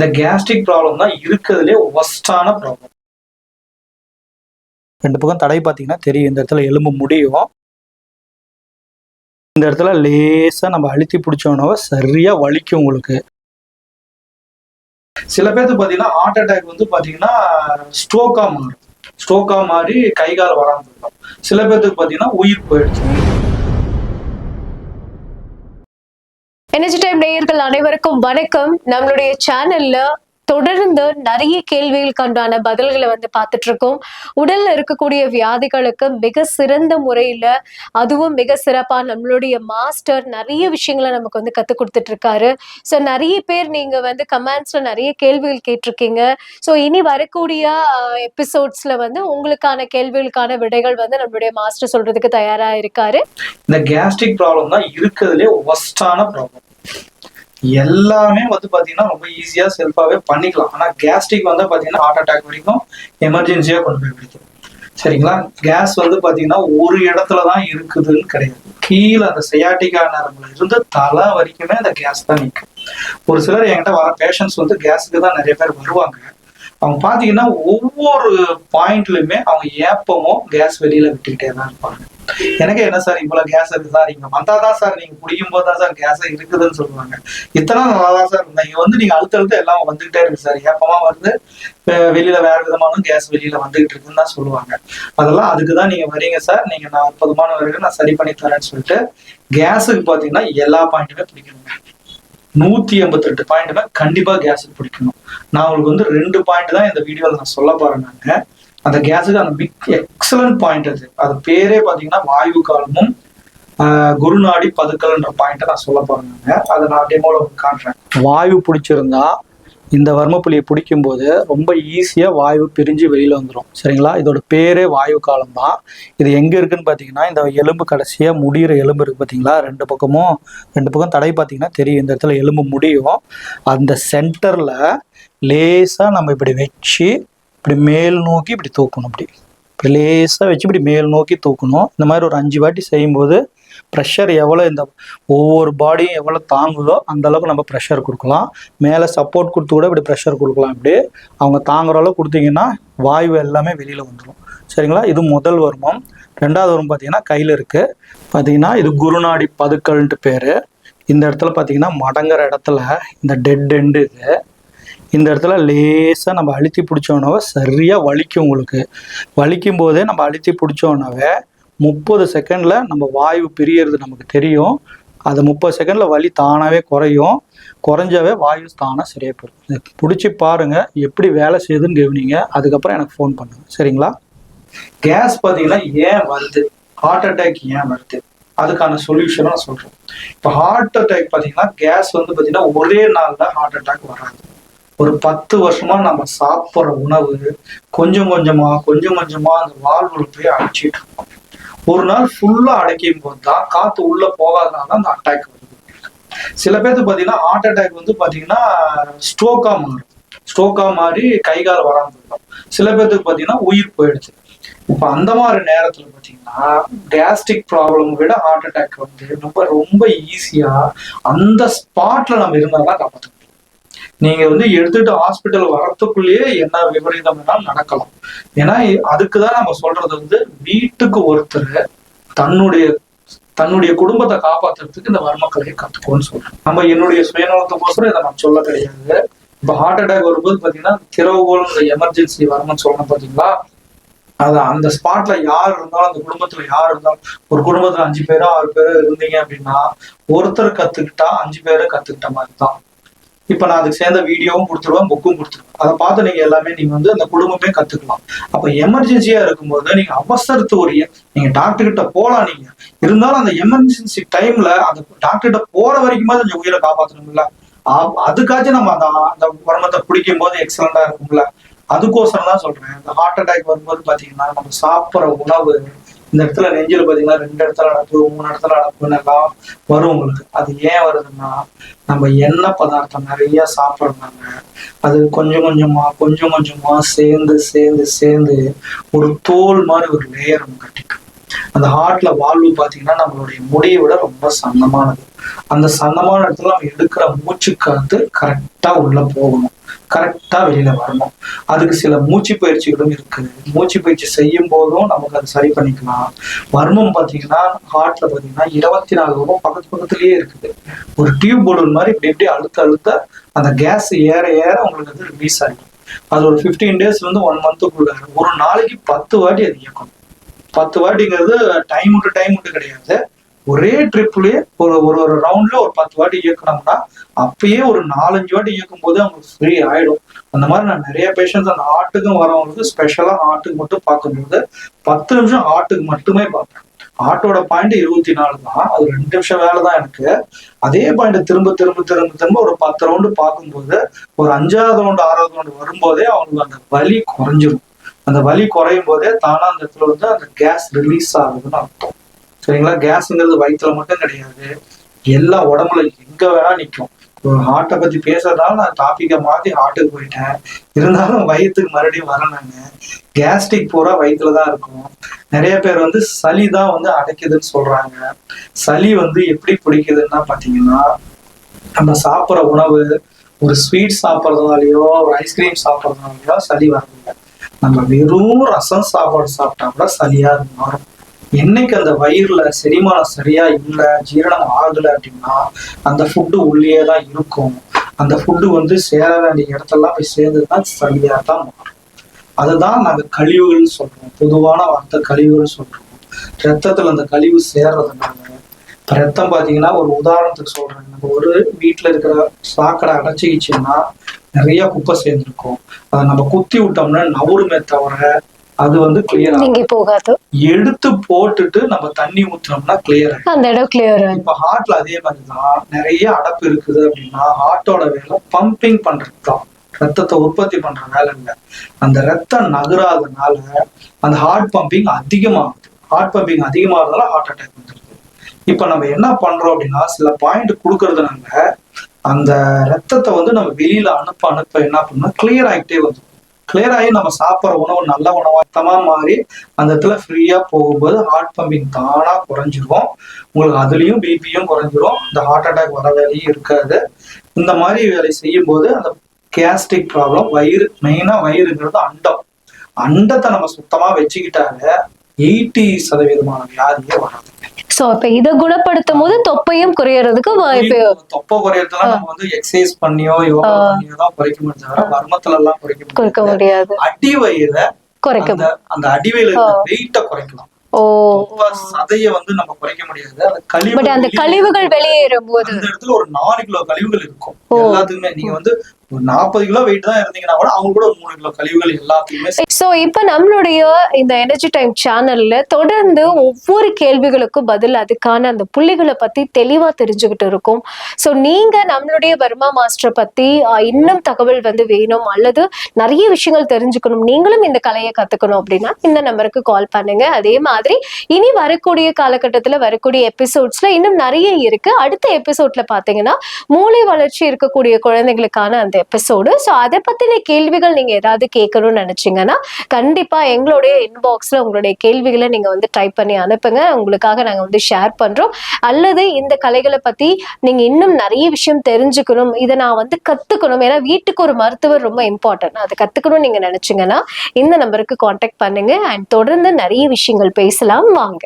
இந்த gastric problem தான் இருக்கிறதுலே ஒஸ்டான ப்ராப்ளம் ரெண்டு பக்கம் தடை பார்த்தீங்கன்னா தெரியும். இந்த இடத்துல எலும்பு முடியும். இந்த இடத்துல லேசா நம்ம அழுத்தி பிடிச்சோன்னா சரியா வலிக்கும் உங்களுக்கு. சில பேர்த்துக்கு பார்த்தீங்கன்னா ஹார்ட் அட்டாக் வந்து பார்த்தீங்கன்னா ஸ்ட்ரோக்கா மாறும். ஸ்ட்ரோக்கா மாறி கை கால் வராமல் இருக்கும் சில பேர்த்துக்கு பார்த்தீங்கன்னா உயிர் போயிடுச்சு. எனர்ஜி டைம் நேயர்கள் அனைவருக்கும் வணக்கம். நம்மளுடைய சேனல்ல தொடர்ந்து நிறைய கேள்விகளுக்கான பதில்களை வந்து பார்த்துட்டு இருக்கோம் உடல்ல இருக்கக்கூடிய வியாதிகளுக்கு மிக சிறந்த முறையில அதுவும் மிக சிறப்பா நம்மளுடைய மாஸ்டர் நிறைய விஷயங்களை நமக்கு வந்து கத்து கொடுத்துட்டு இருக்காரு ஸோ நிறைய பேர் நீங்க வந்து கமெண்ட்ஸ்ல நிறைய கேள்விகள் கேட்டிருக்கீங்க. ஸோ இனி வரக்கூடிய எபிசோட்ஸ்ல வந்து உங்களுக்கான கேள்விகளுக்கான விடைகள் வந்து நம்மளுடைய மாஸ்டர் சொல்றதுக்கு தயாரா இருக்காரு. இந்த கேஸ்ட்ரிக் ப்ராப்ளம் தான் இருக்கிறதுலே ஒஸ்டான ப்ராப்ளம் எல்லாமே வந்து பாத்தீங்கன்னா ரொம்ப ஈஸியா செல்ஃபாவே பண்ணிக்கலாம். ஆனா கேஸ்ட்ரிக் வந்தா பாத்தீங்கன்னா ஹார்ட் அட்டாக் வரைக்கும் எமர்ஜென்சியா கொண்டு போய் விடுது. சரிங்களா? கேஸ் வந்து பாத்தீங்கன்னா ஒரு இடத்துல தான் இருக்குதுன்னு கிடையாது. கீழே அந்த செயாட்டிக்கா நரம்புல இருந்து தலை வரைக்குமே அந்த கேஸ் தான் நிற்கும் ஒரு சிலர் என்கிட்ட வர பேஷண்ட்ஸ் வந்து கேஸுக்கு தான் நிறைய பேர் வருவாங்க. அவங்க பாத்தீங்கன்னா ஒவ்வொரு பாயிண்ட்லயுமே அவங்க ஏப்பமோ கேஸ் வெளியில விட்டுக்கிட்டே தான் இருப்பாங்க. எனக்கு என்ன சார் இவ்வளவு கேஸ் இருக்கு சார்? இங்க வந்தாதான் சார் நீங்க குடிக்கும் போது தான் சார் கேஸ் இருக்குதுன்னு சொல்லுவாங்க. இத்தனை நல்லா தான் சார் இருந்தா இங்க வந்து நீங்க அழுத்த அழுத்த எல்லாம் வந்துகிட்டே இருக்கு சார். ஏப்பமா வருது? வெளியில வேற விதமான கேஸ் வெளியில வந்துகிட்டு இருக்குன்னு தான் சொல்லுவாங்க. அதெல்லாம் அதுக்கு தான் நீங்க வரீங்க சார். நீங்க நான் அற்புதமான வரைக்கும் நான் சரி பண்ணி தரேன்னு சொல்லிட்டு கேஸுக்கு பாத்தீங்கன்னா எல்லா பாயிண்ட்டுமே பிடிக்கணுங்க. நூத்தி எண்பத்தி ரெண்டு பாயிண்ட்டுமே கண்டிப்பா கேஸுக்கு பிடிக்கணும். நான் உங்களுக்கு வந்து ரெண்டு பாயிண்ட் தான் இந்த வீடியோல நான் சொல்ல போறேன் நாங்க அந்த கேஸுக்கு அந்த பிக் எக்ஸலன்ட் பாயிண்ட் அது. அது பேரே பார்த்தீங்கன்னா வாயு காலமும் குருநாடி பதுக்கல்ன்ற பாயிண்ட்டை நான் சொல்ல போறேங்க அதை நான் டெமோல உங்களுக்கு காட்டுறேன் வாயு பிடிச்சிருந்தா இந்த வர்மப்புலியை பிடிக்கும்போது ரொம்ப ஈஸியாக வாயு பிரிஞ்சு வெளியில் வந்துடும் சரிங்களா? இதோட பேரே வாயு காலம் தான் இது எங்கே இருக்குன்னு பார்த்தீங்கன்னா இந்த எலும்பு கடைசியாக முடியிற எலும்பு இருக்குது பார்த்தீங்களா ரெண்டு பக்கமும் ரெண்டு பக்கம் தடை பார்த்தீங்கன்னா தெரியும். இந்த இடத்துல எலும்பு முடியும். அந்த சென்டரில் லேசாக நம்ம இப்படி வச்சு இப்படி மேல் நோக்கி இப்படி தூக்கணும் இப்படி இப்படி லேசாக வச்சு இப்படி மேல் நோக்கி தூக்கணும். இந்த மாதிரி ஒரு அஞ்சு வாட்டி செய்யும்போது ப்ரெஷர் எவ்வளோ இந்த ஒவ்வொரு பாடியும் எவ்வளோ தாங்குதோ அந்த அளவுக்கு நம்ம ப்ரெஷர் கொடுக்கலாம். மேலே சப்போர்ட் கொடுத்து கூட இப்படி ப்ரெஷர் கொடுக்கலாம். இப்படி அவங்க தாங்குற அளவுக்கு கொடுத்தீங்கன்னா வாயு எல்லாமே வெளியில் வந்துடும் சரிங்களா? இது முதல் வருமம். ரெண்டாவது வரும் பார்த்தீங்கன்னா கையில் இருக்குது பார்த்தீங்கன்னா இது குருநாடி பதுக்கல்ன்ட்டு பேர். இந்த இடத்துல பார்த்தீங்கன்னா மடங்குற இடத்துல இந்த டெட் எண்டு இது. இந்த இடத்துல லேசாக நம்ம அழுத்தி பிடிச்சோன்னாவே சரியாக வலிக்கும் உங்களுக்கு. வலிக்கும் போதே நம்ம அழுத்தி பிடிச்சோன்னாவே முப்பது செகண்டில் நம்ம வாயு பிரியறது நமக்கு தெரியும். அது முப்பது செகண்டில் வலி தானாகவே குறையும். குறைஞ்சாவே வாயு தானாக சரியாக போயிடும். பிடிச்சி பாருங்கள் எப்படி வேலை செய்யுதுன்னு கவனிங்க. அதுக்கப்புறம் எனக்கு ஃபோன் பண்ணுங்க. சரிங்களா? கேஸ் பார்த்தீங்கன்னா ஏன் வருது? ஹார்ட் அட்டாக் ஏன் வருது? அதுக்கான சொல்யூஷனும் நான் சொல்கிறேன் இப்போ ஹார்ட் அட்டாக் பார்த்தீங்கன்னா கேஸ் வந்து பார்த்தீங்கன்னா ஒரே நாளில் ஹார்ட் அட்டாக் வராது. ஒரு பத்து வருஷமா நம்ம சாப்பிட்ற உணவு கொஞ்சம் கொஞ்சமா கொஞ்சம் கொஞ்சமா அந்த வாழ்வுல போய் அடைச்சிட்டு இருக்கோம். ஒரு நாள் ஃபுல்லா அடைக்கும் போது தான் காத்து உள்ள போகாதனால தான் அந்த அட்டாக் வருது. சில பேர்த்துக்கு பாத்தீங்கன்னா ஹார்ட் அட்டாக் வந்து பாத்தீங்கன்னா ஸ்ட்ரோக்கா மாறும். ஸ்ட்ரோக்கா மாறி கை கால் வராமல் இருக்கும் சில பேர்த்துக்கு பாத்தீங்கன்னா உயிர் போயிடுச்சு இப்ப அந்த மாதிரி நேரத்துல பாத்தீங்கன்னா கேஸ்ட்ரிக் ப்ராப்ளம் விட ஹார்ட் அட்டாக் வந்து ரொம்ப ரொம்ப ஈஸியா அந்த ஸ்பாட்ல நம்ம இருந்தால்தான் காப்பாற்றணும் நீங்க வந்து எடுத்துட்டு ஹாஸ்பிட்டல் வரத்துக்குள்ளேயே என்ன விபரீதம் வேணாலும் நடக்கலாம். ஏன்னா அதுக்கு தான் நம்ம சொல்றது வந்து வீட்டுக்கு ஒருத்தர் தன்னுடைய தன்னுடைய குடும்பத்தை காப்பாத்துறதுக்கு இந்த வர்மக்கலையை கத்துக்கோன்னு சொல்றேன் நம்ம என்னுடைய சுயநலத்துக்கோசரம் இதை நான் சொல்ல கிடையாது. இப்ப ஹார்ட் அட்டாக் வரும்போது பாத்தீங்கன்னா திறவுகோல் இந்த எமர்ஜென்சி வரணும்னு சொல்லணும் பாத்தீங்களா? அது அந்த ஸ்பாட்ல யார் இருந்தாலும் அந்த குடும்பத்துல யார் இருந்தாலும் ஒரு குடும்பத்துல அஞ்சு பேரோ ஆறு பேரோ இருந்தீங்க அப்படின்னா ஒருத்தர் கத்துக்கிட்டா அஞ்சு பேரை கத்துக்கிட்ட மாதிரி தான் இப்ப நான் அதுக்கு சேர்ந்த வீடியோவும் கொடுத்துருவேன் புக்கும் கொடுத்துருவேன். அதை பார்த்து நீங்க எல்லாமே நீங்க வந்து அந்த குடும்பமே கத்துக்கலாம். அப்ப எமர்ஜென்சியா இருக்கும்போது நீங்க அவசரத்து ஒரு நீங்க டாக்டர் கிட்ட போலாம் நீங்க. இருந்தாலும் அந்த எமர்ஜென்சி டைம்ல அந்த டாக்டர் கிட்ட போற வரைக்குமே கொஞ்சம் உயிரை காப்பாற்றணும்ல அதுக்காச்சும் நம்ம அந்த அந்த உடம்பத்தை பிடிக்கும் போது எக்ஸலண்டா இருக்கும்ல. அதுக்கோசரம் தான் சொல்றேன். இந்த ஹார்ட் அட்டாக் வரும்போது பாத்தீங்கன்னா நம்ம சாப்பிட்ற உணவு இந்த இடத்துல நெஞ்சில் பாத்தீங்கன்னா ரெண்டு இடத்துல அடப்பு மூணு இடத்துல அடப்புன்னு எல்லாம் வரும் உங்களுக்கு. அது ஏன் வருதுன்னா நம்ம எண்ணெய் பதார்த்தம் நிறைய சாப்பிட்றாங்க அது கொஞ்சம் கொஞ்சமா கொஞ்சம் கொஞ்சமா சேர்ந்து சேர்ந்து சேர்ந்து ஒரு தோல் மாதிரி ஒரு லேயர் நம்ம கட்டிக்கும் அந்த ஹார்ட்ல வால்வு பாத்தீங்கன்னா நம்மளுடைய முடியை விட ரொம்ப சன்னமானது அந்த சன்னமான இடத்துல நம்ம எடுக்கிற மூச்சு காத்து கரெக்டா உள்ள போகணும். கரெக்டா வெளியில வரணும். அதுக்கு சில மூச்சு பயிற்சிகளும் இருக்கு மூச்சு பயிற்சி செய்யும் போதும் நமக்கு அது சரி பண்ணிக்கலாம். மர்மம் பாத்தீங்கன்னா ஹார்ட்ல பாத்தீங்கன்னா இருபத்தி நாலு ரூபம் பக்கத்து பக்கத்துலயே இருக்குது. ஒரு டியூப் பலூன் மாதிரி இப்படி இப்படி அழுத்த அழுத்த அந்த கேஸ் ஏற ஏற உங்களுக்கு அது ரிலீஸ் ஆகிடும் அது ஒரு ஃபிஃப்டீன் டேஸ்ல இருந்து ஒன் மந்த்துக்குள்ள ஒரு நாளைக்கு பத்து வாட்டி அது இயக்கணும். பத்து வாட்டிங்கிறது டைம் விட்டு டைம் விட்டு கிடையாது. ஒரே ட்ரிப்லயே ஒரு ஒரு ஒரு ரவுண்ட்ல ஒரு பத்து வாட்டி இயக்கணும்னா அப்பயே ஒரு நாலஞ்சு வாட்டி இயக்கும் போது அவங்களுக்கு ஃப்ரீ ஆயிடும். அந்த மாதிரி நான் நிறைய பேஷண்ட்ஸ் அந்த ஆட்டுக்கும் வரவங்களுக்கு ஸ்பெஷலா ஆட்டுக்கு மட்டும் பார்க்கும்போது பத்து நிமிஷம் ஆட்டுக்கு மட்டுமே பார்ப்பேன். ஆட்டோட பாயிண்ட் இருபத்தி நாலு தான். அது ரெண்டு நிமிஷம் வேலை தான் எனக்கு. அதே பாயிண்ட் திரும்ப திரும்ப திரும்ப திரும்ப ஒரு பத்து ரவுண்டு பார்க்கும்போது ஒரு அஞ்சாவது ரவுண்டு ஆறாவது ரவுண்டு வரும்போதே அவங்களுக்கு அந்த வலி குறைஞ்சிரும். அந்த வலி குறையும் போதே தானா அந்த இடத்துல வந்து அந்த கேஸ் ரிலீஸ் ஆகுதுன்னு அர்த்தம். சரிங்களா? கேஸ்ங்கிறது வயிற்றுல மட்டும் கிடையாது. எல்லா உடம்புல எங்க வேணா நிற்கும் ஒரு ஹார்ட்டை பத்தி பேசுறதால நான் டாபிக்கை மாத்தி ஹார்ட்டுக்கு போயிட்டேன். இருந்தாலும் வயிற்றுக்கு மறுபடியும் வரணுங்க கேஸ்ட்ரிக் பூரா வயிற்றுல தான் இருக்கும். நிறைய பேர் வந்து சளி தான் வந்து அடைக்குதுன்னு சொல்றாங்க. சளி வந்து எப்படி பிடிக்குதுன்னா பாத்தீங்கன்னா நம்ம சாப்பிட்ற உணவு ஒரு ஸ்வீட் சாப்பிட்றதுனாலயோ ஒரு ஐஸ்கிரீம் சாப்பிட்றதுனாலயோ சளி வரதில்லை நம்ம வெறும் ரசம் சாப்பாடு சாப்பிட்டா கூட சரியா மாறும் என்னைக்கு அந்த வயிறுல செரிமானம் சரியா இல்லை ஜீரணம் ஆகல அப்படின்னா அந்த ஃபுட்டு உள்ளே தான் இருக்கும். அந்த ஃபுட்டு வந்து சேர வேண்டிய இடத்தெல்லாம் போய் சேர்ந்ததுதான் சரியா தான் மாறும். அதுதான் நாங்க கழிவுகள்னு சொல்றோம். பொதுவான வார்த்தை கழிவுகள் சொல்றோம். ரத்தத்துல அந்த கழிவு சேர்றதுனால ரத்தம் பாத்தீங்கன்னா ஒரு உதாரணத்துக்கு சொல்றேன். நம்ம ஒரு வீட்டுல இருக்கிற சாக்கடை அடைச்சிக்கிச்சுன்னா நிறைய குப்பை சேர்ந்துருக்கும். அதை நம்ம குத்தி விட்டோம்னா நவருமே தவிர அது வந்து கிளியர் நீங்க போகாது. எடுத்து போட்டுட்டு நம்ம தண்ணி ஊத்துனோம்னா கிளியர் அந்த இடம் கிளியர் இப்ப ஹார்ட்ல அதே மாதிரிதான். நிறைய அடப்பு இருக்குது அப்படின்னா ஹார்ட்டோட வேலை பம்பிங் பண்றது தான் ரத்தத்தை உற்பத்தி பண்ற வேலை இல்லை. அந்த ரத்தம் நகராதனால அந்த ஹார்ட் பம்பிங் அதிகமாகுது. ஹார்ட் பம்பிங் அதிகமாகிறதுனால ஹார்ட் அட்டாக் வந்துருது. இப்ப நம்ம என்ன பண்றோம் அப்படின்னா சில பாயிண்ட் கொடுக்கறதுனால அந்த ரத்தத்தை வந்து நம்ம வெளியில அனுப்ப அனுப்ப என்ன பண்ணணும் கிளியர் ஆகிட்டே வந்துடும் கிளியர் ஆகி நம்ம சாப்பிட்ற உணவு நல்ல உணவாத்தமா மாறி அந்த இடத்துல ஃப்ரீயா போகும்போது ஹார்ட் பம்பிங் தானா குறைஞ்சிரும். உங்களுக்கு அதுலயும் பிபியும் குறைஞ்சிரும். இந்த ஹார்ட் அட்டாக் வர வேலையும் இருக்காது. இந்த மாதிரி வேலை செய்யும் போது அந்த கேஸ்ட்ரிக் ப்ராப்ளம் வயிறு மெயினா வயிறுங்கிறது அண்டம். அண்டத்தை நம்ம சுத்தமா வச்சுக்கிட்டாலே எயிட்டி சதவீதமான வியாதியே வராது. சோ இப்ப இத குணப்படுத்தும் போது தொப்பையும் குறையறதுக்கு வாய்ப்பு தொப்பை குறையறதுலாம் நம்ம வந்து எக்ஸசைஸ் பண்ணியோ யோகா பண்ணியோ தான் குறைக்க முடியும் தவிர வர்மத்துல எல்லாம் குறைக்க குறைக்க முடியாது. முடியாது அடி வயிற குறைக்க அந்த அந்த அடிவயில வெயிட்ட குறைக்கலாம். ஓ. சதைய வந்து நம்ம குறைக்க முடியாது. அந்த கழிவு அந்த கழிவுகள் வெளியேறும் போது அந்த இடத்துல ஒரு நாலு கிலோ கழிவுகள் இருக்கும். எல்லாத்துக்குமே. நீங்க வந்து ஒரு நாற்பது கிலோ வெயிட் தான் இருந்தீங்கன்னா கூட அவங்க கூட மூணு கிலோ கழிவுகள் எல்லாத்தையுமே சோ இப்ப நம்மளுடைய இந்த எனர்ஜி டைம் சேனல்ல தொடர்ந்து ஒவ்வொரு கேள்விகளுக்கும் பதில் அதுக்கான அந்த புள்ளிகளை பத்தி தெளிவா தெரிஞ்சுக்கிட்டு இருக்கும். சோ நீங்க நம்மளுடைய வர்மா மாஸ்டரை பத்தி இன்னும் தகவல் வந்து வேணும் அல்லது நிறைய விஷயங்கள் தெரிஞ்சுக்கணும் நீங்களும் இந்த கலையை கத்துக்கணும் அப்படின்னா இந்த நம்பருக்கு கால் பண்ணுங்க. அதே மாதிரி இனி வரக்கூடிய காலகட்டத்துல வரக்கூடிய எபிசோட்ஸ்ல இன்னும் நிறைய இருக்கு. அடுத்த எபிசோட்ல பாத்தீங்கன்னா மூளை வளர்ச்சி இருக்கக்கூடிய குழந்தைகளுக்கான அந்த எபிசோடு ஸோ அதை பற்றின கேள்விகள் நீங்கள் ஏதாவது கேட்கணும்னு நினச்சிங்கன்னா கண்டிப்பாக எங்களுடைய இன்பாக்ஸில் உங்களுடைய கேள்விகளை நீங்கள் வந்து டைப் பண்ணி அனுப்புங்க. உங்களுக்காக நாங்கள் வந்து ஷேர் பண்ணுறோம் அல்லது இந்த கலைகளை பற்றி நீங்கள் இன்னும் நிறைய விஷயம் தெரிஞ்சுக்கணும். இதை நான் வந்து கற்றுக்கணும் ஏன்னா வீட்டுக்கு ஒரு மருத்துவர் ரொம்ப இம்பார்ட்டன்ட் அதை கற்றுக்கணும்னு நீங்கள் நினச்சிங்கன்னா இந்த நம்பருக்கு காண்டாக்ட் பண்ணுங்க. அண்ட் தொடர்ந்து நிறைய விஷயங்கள் பேசலாம். வாங்க.